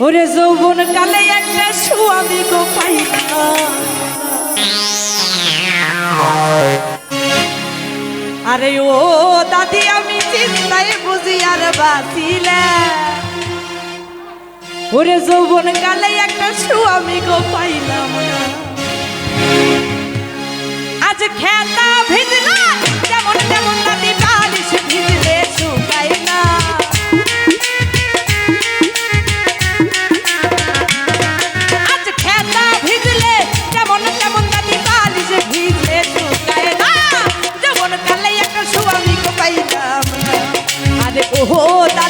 ওরে যৌবন কালে একটা গো পাইলাম আরে ও দাদি, আমি চিন্তায় বুঝি আর বাঁচিলে ওরে যৌবন কালে একটা স্বামী গো পাইলাম আজ খেতা ভিজলা ও